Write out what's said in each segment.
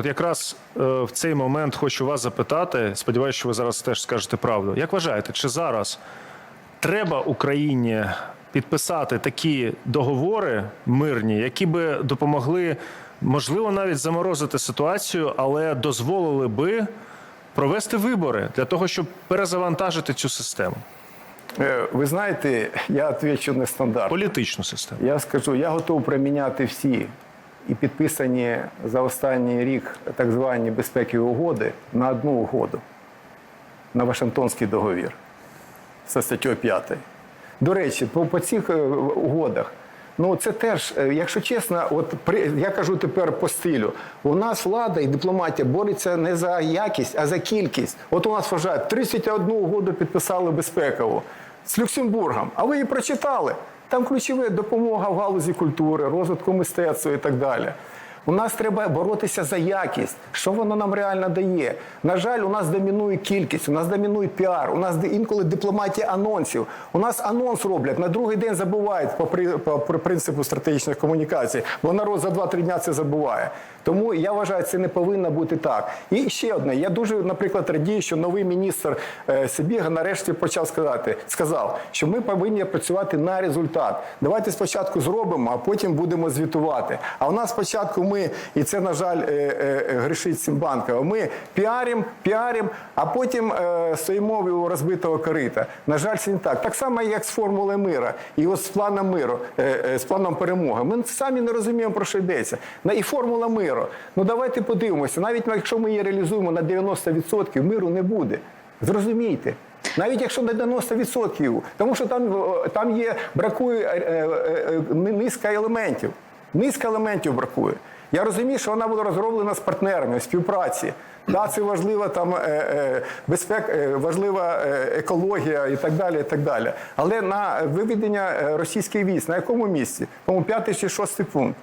От якраз е, в цей момент хочу вас запитати. Сподіваюся, що ви зараз теж скажете правду. Як вважаєте, чи зараз треба Україні підписати такі договори мирні, які би допомогли, можливо, навіть заморозити ситуацію, але дозволили би провести вибори для того, щоб перезавантажити цю систему, Е, Ви знаєте, я відповідаю нестандартно. політичну систему? Я скажу, я готов приміняти всі і підписані за останній рік так звані безпекові угоди на одну угоду, на Вашингтонський договір за статтю 5. До речі, по, по цих е, угодах. Ну, це теж, е, якщо чесно, от при я кажу тепер по стилю. У нас влада і дипломатія борються не за якість, а за кількість. От у нас вважають 31 угоду підписали безпекову з Люксембургом. А ви її прочитали? Там ключове допомога в галузі культури, розвитку мистецтва і так далі. У нас треба боротися за якість. Що воно нам реально дає? На жаль, у нас домінує кількість, у нас домінує піар, у нас інколи дипломатія анонсів. У нас анонс роблять, на другий день забувають по, при, принципу стратегічних комунікацій, бо народ за 2-3 дня це забуває. Тому я вважаю, це не повинно бути так. І ще одне. Я дуже, наприклад, радію, що новий міністр е, Сибіга нарешті почав сказати, сказав, що ми повинні працювати на результат. Давайте спочатку зробимо, а потім будемо звітувати. А у нас спочатку ми, і це, на жаль, е, е, грішить Сімбанкова, ми піарім, піарім, а потім е, стоїмо у розбитого корита. На жаль, це не так. Так само, як з формули мира, і от з планом миру, е, е, з планом перемоги. Ми самі не розуміємо, про що йдеться. І формула миру. Ну давайте подивимося, навіть якщо ми її реалізуємо на 90%, миру не буде. Зрозумійте. Навіть якщо на 90%, тому що там, е, там є, бракує е, е, е, низка елементів. Низка елементів бракує. Я розумію, що вона була розроблена з партнерами, в співпраці. Да, це важлива там е, е, безпека, е, важлива екологія і так далі. І так далі. Але на виведення російських військ на якому місці? По-моєму, п'ятий чи шостий пункт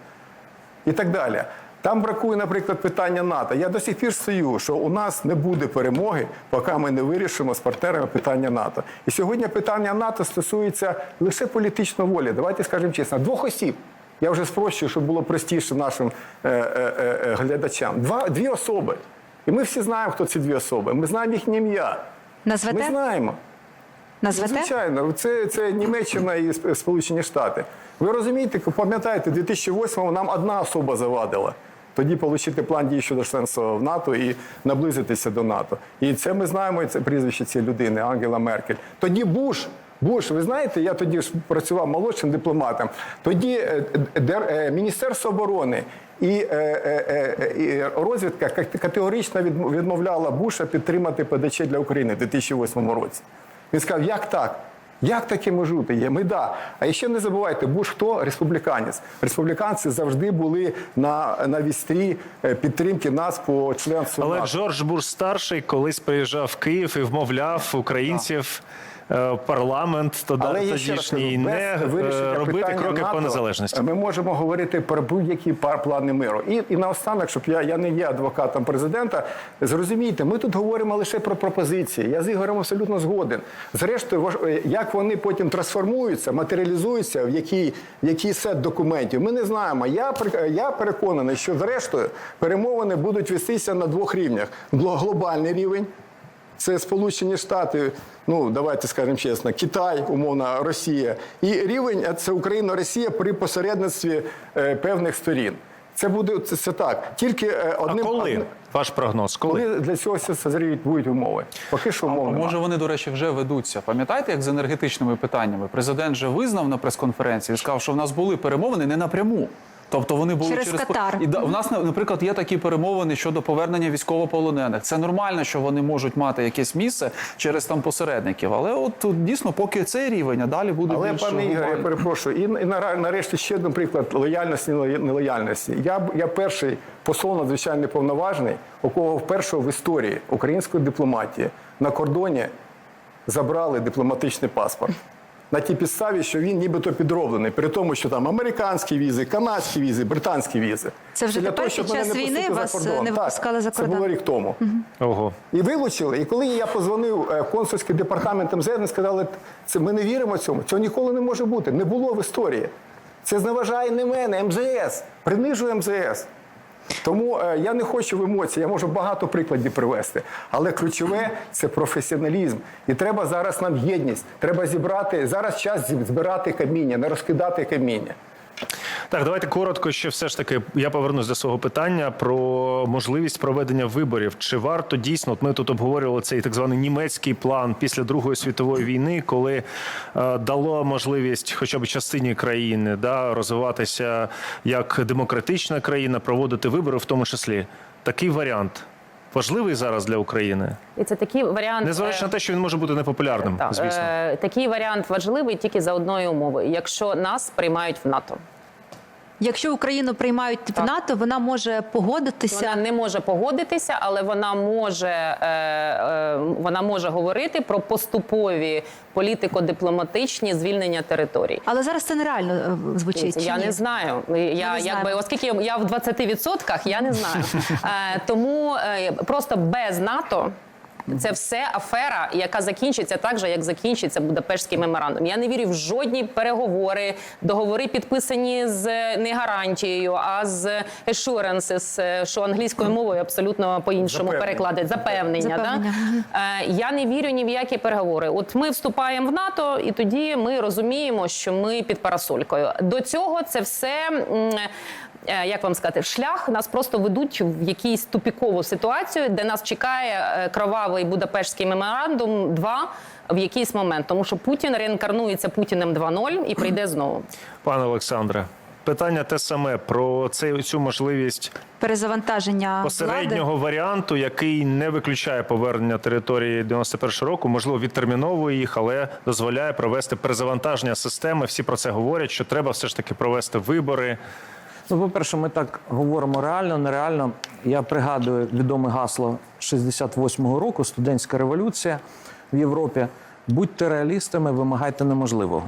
і так далі. Там бракує, наприклад, питання НАТО. Я до сих пір стою, що у нас не буде перемоги, поки ми не вирішимо з партнерами питання НАТО. І сьогодні питання НАТО стосується лише політичної волі. Давайте скажемо чесно, двох осіб. Я вже спрощую, щоб було простіше нашим е, е, е, глядачам. Два, дві особи. І ми всі знаємо, хто ці дві особи. Ми знаємо їхнє ім'я. Ми знаємо. Назвете? Звичайно, це, це Німеччина і Сполучені Штати. Ви розумієте, пам'ятаєте, 2008-му нам одна особа завадила. Тоді отримати план дій щодо членства в НАТО і наблизитися до НАТО. І це ми знаємо, це прізвище цієї людини, Ангела Меркель. Тоді Буш. Буш, ви знаєте, я тоді ж працював молодшим дипломатом. Тоді е, е, Міністерство оборони і, е, розвідка кат- категорично відмовляла Буша підтримати ПДЧ для України в 2008 році. Він сказав, як так? Як таке може бути? Є ми да. А ще не забувайте, Буш хто республіканець. Республіканці завжди були на, на вістрі підтримки нас по членству. Але НАТО. Джордж Буш старший колись приїжджав в Київ і вмовляв українців. в Парламент ще раз тодішній не е, робити кроки по незалежності. Ми можемо говорити про будь-які пар- плани миру. І, і наостанок, щоб я, я не є адвокатом президента, зрозумійте, ми тут говоримо лише про пропозиції. Я з Ігорем абсолютно згоден. Зрештою, е, як вони потім трансформуються, матеріалізуються, в який, в який сет документів, ми не знаємо. Я, я переконаний, що зрештою перемовини будуть вестися на двох рівнях: глобальний рівень. Це Сполучені Штати, ну давайте скажемо чесно, Китай, умовно, Росія, і рівень е, це Україна, Росія при посередництві е, певних сторін. Це буде це, це так. Тільки е, А одним коли одним- ваш прогноз? Коли? коли для цього все созріють будуть умови. Поки що умов немає. Може, вони, до речі, вже ведуться. Пам'ятаєте, як з енергетичними питаннями? Президент же визнав на прес-конференції, і сказав, що в нас були перемовини не напряму. Тобто вони були Через через, Катар. І да, у нас, наприклад, є такі перемовини щодо повернення військовополонених. Це нормально, що вони можуть мати якесь місце через там посередників. Але от тут дійсно, поки цей рівень, а далі буде Але, більш пане Ігор, я перепрошую, і, і нарешті ще один приклад лояльності нелояльності. Я, б- я перший посол надзвичайно повноважний, у кого вперше в історії української дипломатії на кордоні забрали дипломатичний паспорт. На тій підставі, що він нібито підроблений, при тому, що там американські візи, канадські візи, британські візи. Це вже для тепер того, щоб під час війни вас, кордон. не випускали за Це було рік тому. Ого. І вилучили. І коли я позвонив е, консульський департамент МЗС, вони сказали, це ми не віримо цьому. Цього ніколи не може бути. Не було в історії. Це зневажає не мене, МЗС. Принижує МЗС. Тому е, я не хочу в емоції, я можу багато прикладів привести. Але ключове це професіоналізм. І треба зараз нам єдність. Треба зібрати зараз час збирати каміння, не розкидати каміння. Так, давайте коротко ще все ж таки. Я повернусь до свого питання про можливість проведення виборів. Чи варто дійсно? От ми тут обговорювали цей так званий німецький план після Другої світової війни, коли е, дало можливість, хоча б частині країни, да, розвиватися як демократична країна, проводити вибори, в тому числі такий варіант важливий зараз для України, І це такий варіант. незважаючи на те, що він може бути непопулярним, Так, звісно. е, такий варіант важливий тільки за одною умовою, якщо нас приймають в НАТО. Якщо Україну приймають в НАТО, вона може погодитися. Вона не може погодитися, але вона може, е, е, вона може говорити про поступові політико-дипломатичні звільнення територій. Але зараз це нереально е, звучить. Дивіться, чи Я ні? не знаю. Я, не якби, оскільки я в 20%, я не знаю. Е, тому е, просто без НАТО. Це все афера, яка закінчиться так же, як закінчиться Будапештський меморандум. Я не вірю в жодні переговори, договори підписані з не гарантією, а з assurances, е, що англійською мовою абсолютно по-іншому Запевнення. перекладають. Запевнення. Запевнення, Да? Е, Я не вірю ні в які переговори. От ми вступаємо в НАТО, і тоді ми розуміємо, що ми під парасолькою. До цього це все. Е, Як вам сказати, шлях нас просто ведуть в якусь тупікову ситуацію, де нас чекає е, кровавий Будапештський меморандум 2 в якийсь момент, тому що Путін реінкарнується Путіним 2.0 і прийде знову. Пане Олександре, питання те саме про цей цю можливість перезавантаження влади. посереднього варіанту, який не виключає повернення території 91 року, можливо, відтерміновує їх, але дозволяє провести перезавантаження системи. Всі про це говорять, що треба все ж таки провести вибори. Ну, по-перше, ми так говоримо реально, нереально. Я пригадую відоме гасло 68-го року, студентська революція в Європі. Будьте реалістами, вимагайте неможливого.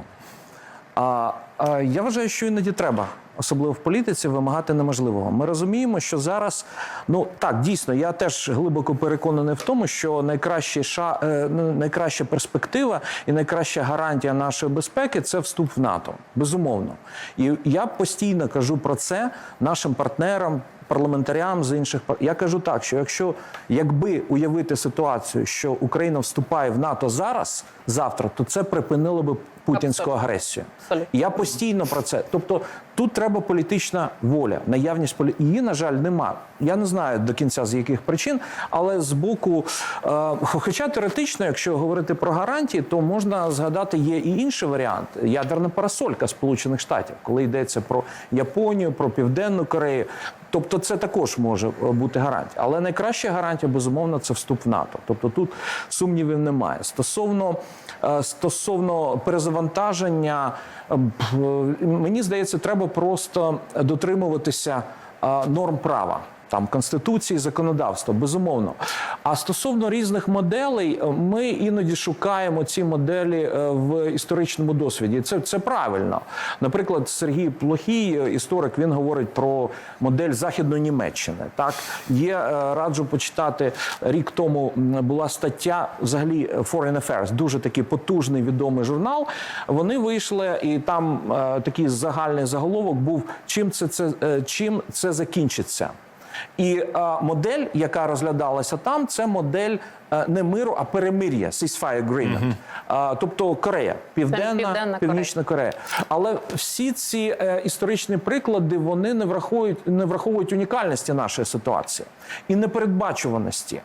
А, а я вважаю, що іноді треба, особливо в політиці, вимагати неможливого. Ми розуміємо, що зараз, ну так, дійсно, я теж глибоко переконаний в тому, що найкращий ша, е, ну, найкраща перспектива і найкраща гарантія нашої безпеки це вступ в НАТО. Безумовно. І я постійно кажу про це нашим партнерам. Парламентарям з інших я кажу так, що якщо якби уявити ситуацію, що Україна вступає в НАТО зараз, завтра, то це припинило би путінську агресію. Я постійно про це. Тобто тут треба політична воля, наявність полі... її, на жаль, нема. Я не знаю до кінця з яких причин, але з боку, е, хоча теоретично, якщо говорити про гарантії, то можна згадати є і інший варіант ядерна парасолька Сполучених Штатів, коли йдеться про Японію, про Південну Корею. Тобто це також може е, бути гарантія. Але найкраща гарантія, безумовно, це вступ в НАТО. Тобто тут сумнівів немає. Стосовно, е, стосовно перезавантаження, е, мені здається, треба просто дотримуватися норм права. Там конституції, законодавства, безумовно. А стосовно різних моделей, е, ми іноді шукаємо ці моделі е, в історичному досвіді. Це, це правильно. Наприклад, Сергій Плохій, е, історик, він говорить про модель Західної Німеччини. Так є раджу почитати рік тому була стаття взагалі Foreign Affairs, дуже такий потужний відомий журнал. Вони вийшли, і там такий загальний заголовок був чим це, це чим це закінчиться. І е, модель, яка розглядалася там, це модель е, не миру, а перемир'я, ceasefire agreement. Е, тобто Корея, Південна, Південна Північна Корея. Але всі ці е, історичні приклади вони не враховують, не враховують унікальності нашої ситуації і непередбачуваності.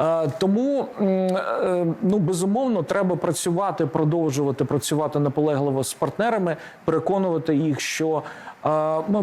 Е, тому е, ну безумовно треба працювати, продовжувати працювати наполегливо з партнерами, переконувати їх, що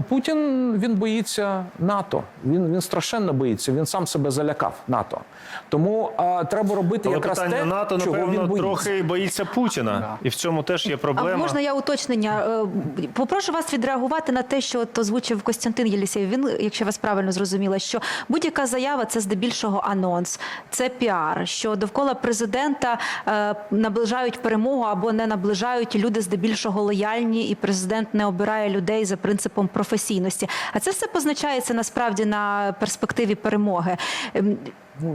Путін він боїться НАТО. Він він страшенно боїться. Він сам себе залякав НАТО. Тому е, треба робити Але якраз питання те, НАТО, чого він боїться. трохи боїться Путіна, і в цьому теж є А проблема. можна я уточнення? Е, Попрошу вас відреагувати на те, що от озвучив Костянтин Єлісєєв. Він, якщо вас правильно зрозуміла, що будь-яка заява це здебільшого анонс, це піар. Що довкола президента е, наближають перемогу або не наближають люди здебільшого лояльні, і президент не обирає людей за принципом професійності. А це все позначається насправді на перспективі перемоги. Ем,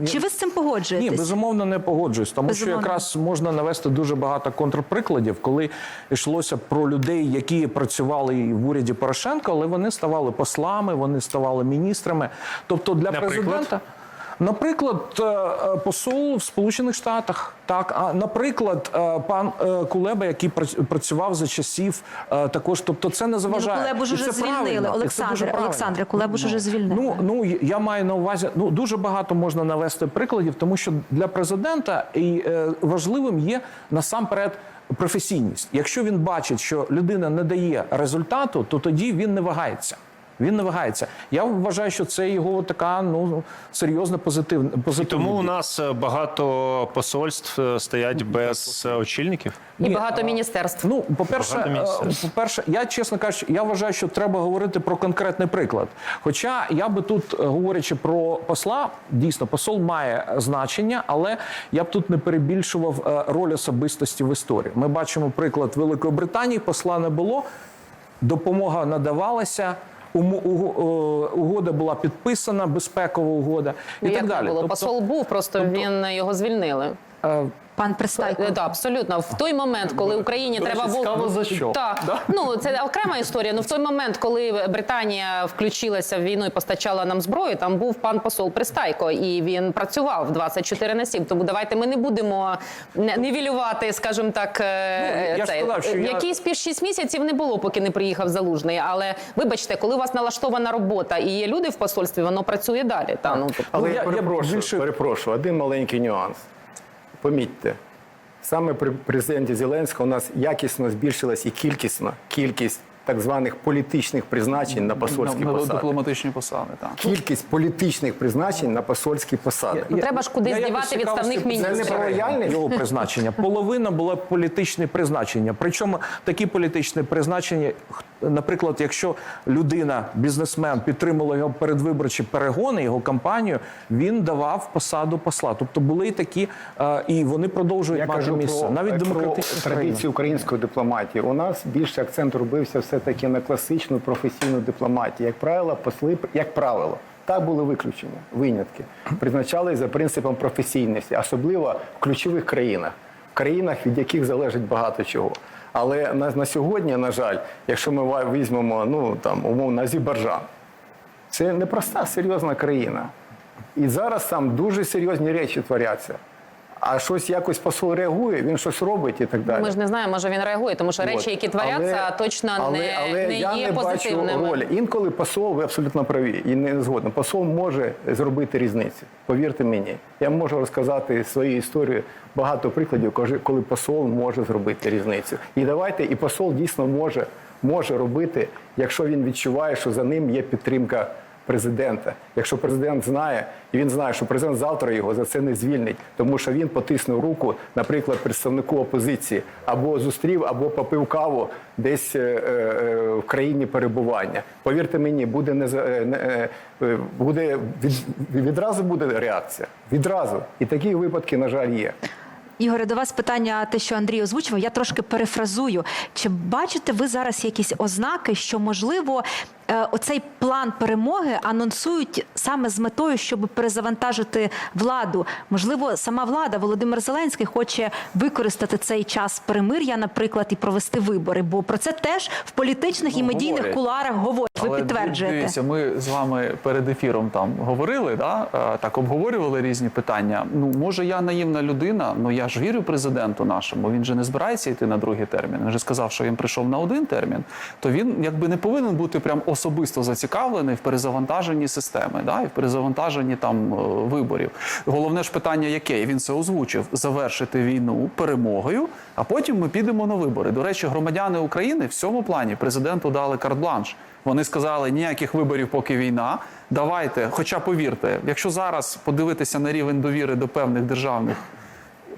Чи ви з цим Ні, безумовно не погоджуюсь, тому Безумовно. що якраз можна навести дуже багато контрприкладів, коли йшлося про людей, які працювали і в уряді Порошенка, але вони ставали послами, вони ставали міністрами. Тобто для Наприклад? президента. Наприклад, е, е, посол в Сполучених Штатах, так а наприклад, е, пан Кулеба, який прац- працював за часів, також, тобто це не Ну, заважає. Кулебу ж це звільнили. дуже Олександре, Кулебу ж уже звільнили. Ну, ну я маю на увазі, ну дуже багато можна навести прикладів, тому що для президента і важливим є насамперед. Професійність. Якщо він бачить, що людина не дає результату, то тоді він не вагається. Він не вагається. Я вважаю, що це його така ну серйозна позитивна позитивна. Тому у нас е, багато посольств е, стоять без е, очільників. І багато міністерств. Ну, по-перше, Багато е, міністерств. по-перше, я чесно кажучи, я вважаю, що треба говорити про конкретний приклад. Хоча я би тут, говорячи про посла, дійсно посол має значення, але я б тут не перебільшував роль особистості в історії. Ми бачимо приклад Великої Британії, посла не було, допомога надавалася. Е, Угода була підписана, безпекова угода і Ну, так далі. було? Тобто, Посол був, просто він його звільнили. Пан Пристайко. Е, Да, абсолютно. В той момент, коли Україні До речі, треба було цікаво, за що? Так. Ну це окрема історія. Ну в той момент, коли Британія включилася в війну і постачала нам зброю, там був пан посол Пристайко, і він працював 24 на 7. Тому давайте ми не будемо не- нівелювати, скажімо так, е, Ну, я це. сказав, що я- якийсь пів 6 місяців не було, поки не приїхав залужний. Але вибачте, коли у вас налаштована робота і є люди в посольстві, воно працює далі. Та ну тобто. Але Ну, я, я- я перепрошую, більше- перепрошую, один маленький нюанс. Помітьте, саме при президенті Зеленського у нас якісно збільшилась і кількісно кількість так званих політичних призначень на посольські на, на посади. дипломатичні посади. Так. Кількість політичних призначень на посольські посади. Ну, треба ж кудись я дівати якось цікаво відставних міністрів. Це не про лояльність? його призначення. Половина була політичне призначення. Причому такі політичні призначення, х- наприклад, якщо людина, бізнесмен, підтримала його передвиборчі перегони, його кампанію, він давав посаду посла. Тобто були і такі, е, і вони продовжують Я мати місце. про, Навіть демократичні країни. традицію української дипломатії. У нас більше акцент робився все-таки на класичну професійну дипломатію. Як правило, посли, як правило, так були виключення, винятки. Призначали за принципом професійності, особливо в ключових країнах, в країнах, від яких залежить багато чого. Але на, на сьогодні, на жаль, якщо ми візьмемо ну, там, умовно Азербайджан, це непроста, серйозна країна. І зараз там дуже серйозні речі творяться. А щось якось посол реагує, він щось робить і так далі. Ми ж не знаємо, може він реагує, тому що речі, які творяться, Але- точно але, не, але не я є не позитивними. бачу ролі. Інколи посол, ви абсолютно праві, і не згоден. Посол може зробити різницю. Повірте мені. Я можу розказати свою історію. Багато прикладів, коли посол може зробити різницю. І давайте, і посол дійсно може, може робити, якщо він відчуває, що за ним є підтримка президента. Якщо президент знає, і він знає, що президент завтра його за це не звільнить, тому що він потиснув руку, наприклад, представнику опозиції, або зустрів, або попив каву десь е, е, в країні перебування. Повірте мені, буде не е, буде від, відразу буде реакція. Відразу. І такі випадки, на жаль, є. Ігоре, до вас питання, те, що Андрій озвучив, я трошки перефразую. Чи бачите ви зараз якісь ознаки, що можливо оцей план перемоги анонсують саме з метою, щоб перезавантажити владу? Можливо, сама влада Володимир Зеленський хоче використати цей час перемир'я, наприклад, і провести вибори. Бо про це теж в політичних і Ну, медійних говорять. куларах говорять. Ви Але підтверджуєте. Дивіться, ми з вами перед ефіром там говорили, да? е, так обговорювали різні питання. Ну, може, я наївна людина, але я ж вірю президенту нашому. Він же не збирається йти на другий термін. Він же сказав, що він прийшов на один термін, то він якби не повинен бути прям особисто зацікавлений в перезавантаженні системи, да? і в перезавантаженні там е, виборів. Головне ж питання, яке І він це озвучив: завершити війну перемогою, а потім ми підемо на вибори. До речі, громадяни України в цьому плані президенту дали карт-бланш. Вони сказали, ніяких виборів, поки війна. Давайте, хоча повірте, якщо зараз подивитися на рівень довіри до певних державних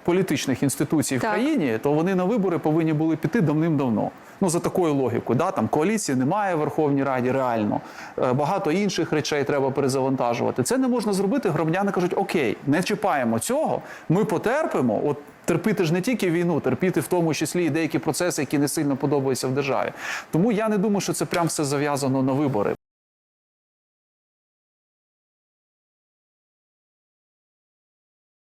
політичних інституцій в країні, то вони на вибори повинні були піти давним-давно. Ну за такою логікою, да, там коаліції немає в Верховній Раді, реально Е, багато інших речей треба перезавантажувати. Це не можна зробити. Громадяни кажуть: Окей, не чіпаємо цього, ми потерпимо. От терпіти ж не тільки війну, терпіти в тому числі і деякі процеси, які не сильно подобаються в державі. Тому я не думаю, що це прям все зав'язано на вибори.